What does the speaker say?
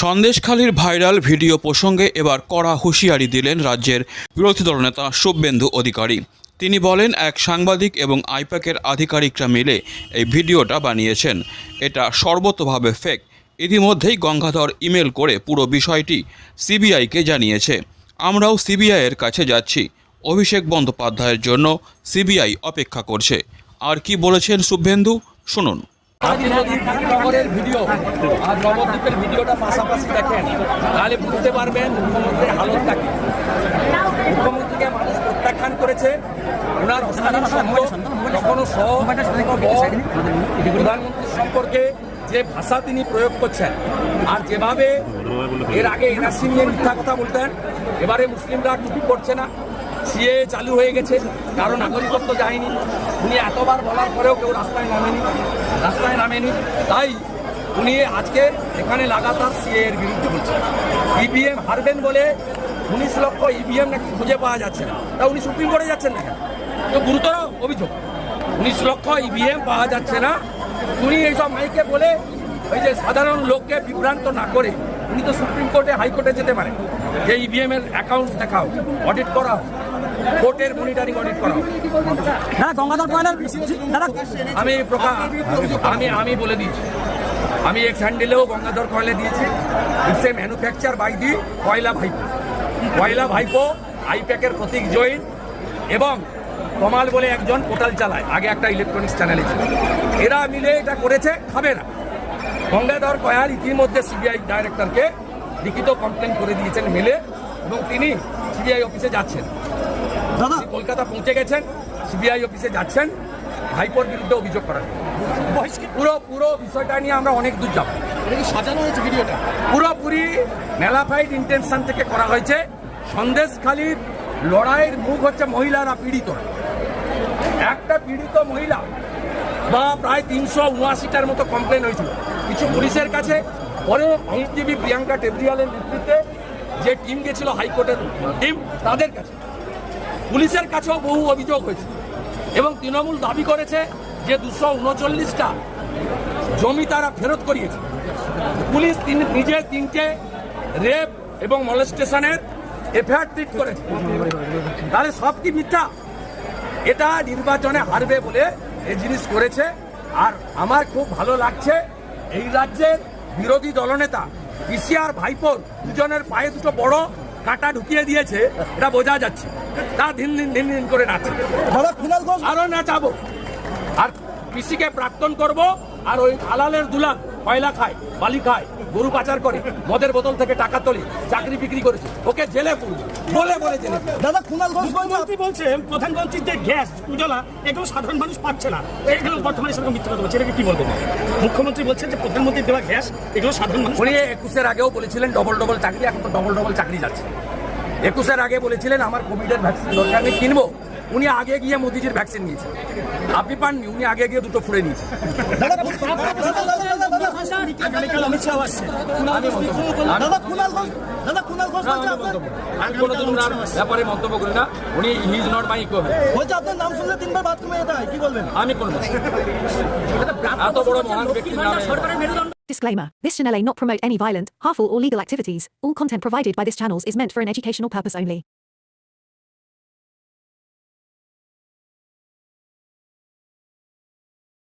সন্দেশখালীর viral video প্রসঙ্গে এবার কড়া হুঁশিয়ারি দিলেন রাজ্যের বিরোধী দলনেতা শুভেন্দু অধিকারী। তিনি বলেন, এক সাংবাদিক এবং আইপ্যাকের আধিকারিকরা মিলে এই ভিডিওটা বানিয়েছেন। এটা সর্বতভাবে ফেক ইতিমধ্যেই গঙ্গাধর ইমেল করে পুরো বিষয়টি সিবিআইকে জানিয়েছে। আমরাও সিবিআইয়ের কাছে যাচ্ছি। অভিষেক বন্দ্যোপাধ্যায়ের জন্য সিবিআই অপেক্ষা করছে। আর কি বলেছেন শুভেন্দু? শুনুন। নগরের ভিডিও আর নবদ্বীপের ভিডিওটা পাশাপাশি দেখেন। তাহলে বুঝতে পারবেন মুখ্যমন্ত্রীর হালতটা কি। মুখ্যমন্ত্রীকে মানুষ প্রত্যাখ্যান করেছে। ওনার কখনো সহ কখনো প্রধানমন্ত্রীর সম্পর্কে যে ভাষা তিনি প্রয়োগ করছেন আর যেভাবে এর আগে এনআরসি নিয়ে মিথ্যা কথা বলতেন, এবারে মুসলিমরা টুপি করছে না। সিএ চালু হয়ে গেছে, কারও নাগরিকত্ব যায়নি। উনি এতবার বলার পরেও কেউ রাস্তায় নামেনি রাস্তায় নামেনি। তাই উনি আজকে এখানে লাগাতার সিএ এর বিরুদ্ধে বলছেন। ইভিএম হারবেন বলে উনিশ লক্ষ ইভিএম নাকি খুঁজে পাওয়া যাচ্ছে না। তা উনি সুপ্রিম কোর্টে যাচ্ছেন না? তো গুরুতর অভিযোগ। উনিশ লক্ষ ইভিএম পাওয়া যাচ্ছে না। উনি এইসব মাইকে বলে ওই যে সাধারণ লোককে বিভ্রান্ত না করে উনি তো সুপ্রিম কোর্টে হাইকোর্টে যেতে পারেন। যে ইভিএম এর অ্যাকাউন্ট দেখাও অডিট করা হোক কোর্টের মনিটরিং অডিট করা হোক দাদা গঙ্গাধর কয়লার দাদা আমি প্রকাশ আমি আমি বলে দিয়েছি আমি এক্স হ্যান্ডেলেও গঙ্গাধর কয়লা দিয়েছি। It's a manufacture by the কয়লা ভাইপো। কয়লা ভাইপো আইপ্যাকের প্রতীক জৈন এবং কমাল বলে একজন পোর্টাল চালায়। আগে একটা ইলেকট্রনিক্স চ্যানেলে ছিল। এরা মিলে এটা করেছে খাবে না। গঙ্গাধর কয়াল ইতিমধ্যে সিবিআই ডাইরেক্টরকে লিখিত কমপ্লেন করে দিয়েছেন মেলে এবং তিনি সিবিআই অফিসে যাচ্ছেন। দাদা। কলকাতা পৌঁছে গেছেন সিবিআই অফিসে যাচ্ছেন ভাইপোর বিরুদ্ধে অভিযোগ করার। পুরো পুরো বিষয়টা নিয়ে আমরা অনেক দূর যাব। সাজানো হয়েছে ভিডিওটা? পুরোপুরি মেলাফাইড ইন্টেনশন থেকে করা হয়েছে। সন্দেশখালীর লড়াইয়ের মুখ হচ্ছে মহিলারা পীড়িত। একটা পীড়িত মহিলা বা প্রায় তিনশো উনআশিটার মতো কমপ্লেন হয়েছিল। কিছু পুলিশের কাছে পরে আইনজীবী প্রিয়াঙ্কা টেবরিয়ালের নেতৃত্বে যে টিম গেছিল হাইকোর্টের টিম তাদের কাছে। পুলিশের কাছেও বহু অভিযোগ হয়েছে এবং তৃণমূল দাবি করেছে যে দুশো উনচল্লিশটা জমি তারা ফেরত করিয়েছে। পুলিশ তিন- নিজে তিনটে রেপ এবং মলেস্টেশনের এফআইআর ট্রিট করেছে। তাহলে সব কি মিথ্যা? এটা নির্বাচনে হারবে বলে এই জিনিস করেছে আর আমার খুব ভালো লাগছে এই রাজ্যের বিরোধী দলনেতা পিসিআর ভাইপোর দুজনের পায়ে দুটো বড় কাটা ঢুকিয়ে দিয়েছে এটা বোঝা যাচ্ছে। তা দিন দিন দিন দিন করে নাচে আরও নাচাবো। আর পিসিকে প্রাক্তন করব আর ওই আলালের দুলাল কয়লা খায় বালি খায় গরু পাচার করে মদের বোতল থেকে টাকা তোলে চাকরি বিক্রি করেছে। ওকে জেলে পুরবে বলে বলে জেলে দাদা কুনাল ঘোষ মুখ্যমন্ত্রী বলছেন প্রধানমন্ত্রীর যে গ্যাস উজ্জ্বলা এগুলো সাধারণ মানুষ পাচ্ছে না। এগুলো বর্তমানে সেরকম মিথ্যা কথা বলছে। এটাকে কি বলবেন মুখ্যমন্ত্রী বলছেন যে প্রধানমন্ত্রীর দেওয়া গ্যাস এগুলো সাধারণ মানুষ উনি একুশের আগেও বলেছিলেন ডবল ডবল চাকরি এখন তো ডবল ডবল চাকরি যাচ্ছে। একুশের আগে বলেছিলেন আমার কোভিডের ভ্যাকসিন দরকার আমি কিনবো। উনি আগে গিয়ে মোদিজির ভ্যাকসিন নিয়েছেন আপনি পাননি উনি আগে গিয়ে দুটো ফুড়ে নিয়েছেন দাদা আগামীকাল অমিত শাহ আসছে দাদা কুনাল ঘোষ দাদা কুনাল ঘোষ না, বলছে আমি আপনার- মন্তব্য করি না। আমি কোনোদিন ওনার ব্যাপারে মন্তব্য করি না উনি he is not my equivalent বলছে আপনার নাম শুনলে তিনবার বাথরুমে যেতে হয় কি বলবেন আমি কোনো এত বড় মহান ব্যক্তির নামে সরকারের মেরুদণ্ড Disclaimer This channel may not promote any violent, harmful, or legal activities. All content provided by this channel is meant for an educational purpose only.